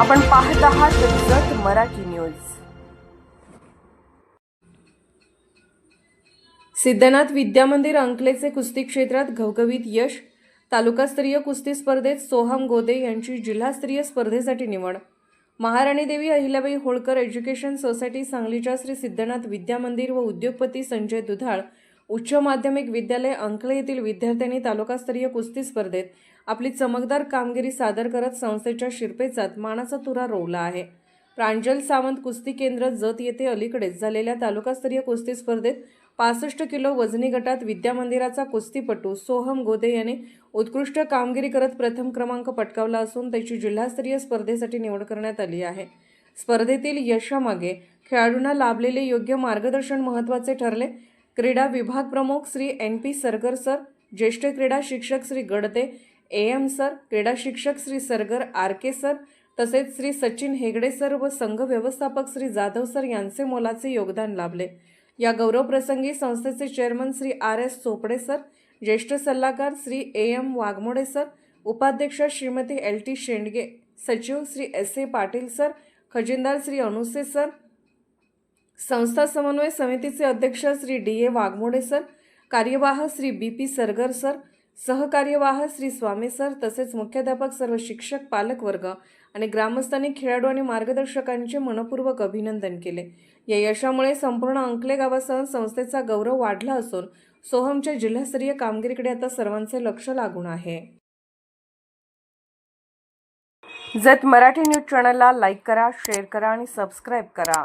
आपण पाहत आहात जत मराठी न्यूज. सिद्धनाथ विद्यामंदिर अंकलेचे कुस्ती क्षेत्रात घवघवीत यश तालुकास्तरीय कुस्ती स्पर्धेत सोहम गोदे यांची जिल्हास्तरीय स्पर्धेसाठी निवड. महाराणी देवी अहिल्याबाई होळकर एज्युकेशन सोसायटी सांगलीच्या श्री सिद्धनाथ विद्यामंदिर व उद्योगपती संजय दुधाळ उच्च माध्यमिक विद्यालय अंकले येथील विद्यार्थ्यांनी तालुकास्तरीय कुस्ती स्पर्धेत आपली चमकदार कामगिरी सादर करत संस्थेच्या शिरपेचात मानाचा तुरा रोवला आहे. प्रांजल सावंत कुस्ती केंद्र जत येथे अलीकडेच झालेल्या तालुकास्तरीय कुस्ती स्पर्धेत पासष्ट किलो वजनी गटात विद्यामंदिराचा कुस्तीपटू सोहम गोदे याने उत्कृष्ट कामगिरी करत प्रथम क्रमांक पटकावला असून त्याची जिल्हास्तरीय स्पर्धेसाठी निवड करण्यात आली आहे. स्पर्धेतील यशामागे खेळाडूंना लाभलेले योग्य मार्गदर्शन महत्त्वाचे ठरले. क्रीडा विभाग प्रमुख Shri N P Sargar sir ज्येष्ठ क्रीडा शिक्षक Shri Gadte A M sir क्रीडा शिक्षक Shri Sargar R K sir तसेच श्री सचिन हेगडे सर व संघ व्यवस्थापक श्री जाधव सर यांचे मोलाचे योगदान लाभले. या गौरवप्रसंगी संस्थेचे chairman Shri R S Chopde sir ज्येष्ठ सल्लागार Shri A M Waghmode sir उपाध्यक्ष श्रीमती एल टी शेंडगे सचिव Shri S A Patil sir खजिनदार Shri Anuse sir संस्था समन्वय समितीचे अध्यक्ष Shri D A Waghmode sir कार्यवाह Shri B P Sargar sir सहकार्यवाह Shri Swami sir तसेच मुख्याध्यापक सर्व शिक्षक पालकवर्ग आणि ग्रामस्थांनी खेळाडू आणि मार्गदर्शकांचे मनपूर्वक अभिनंदन केले. या यशामुळे संपूर्ण अंकले गावासह संस्थेचा गौरव वाढला असून सोहमच्या जिल्हास्तरीय कामगिरीकडे आता सर्वांचे लक्ष लागून आहे. जत मराठी न्यूज चॅनलला लाईक करा शेअर करा आणि सबस्क्राईब करा.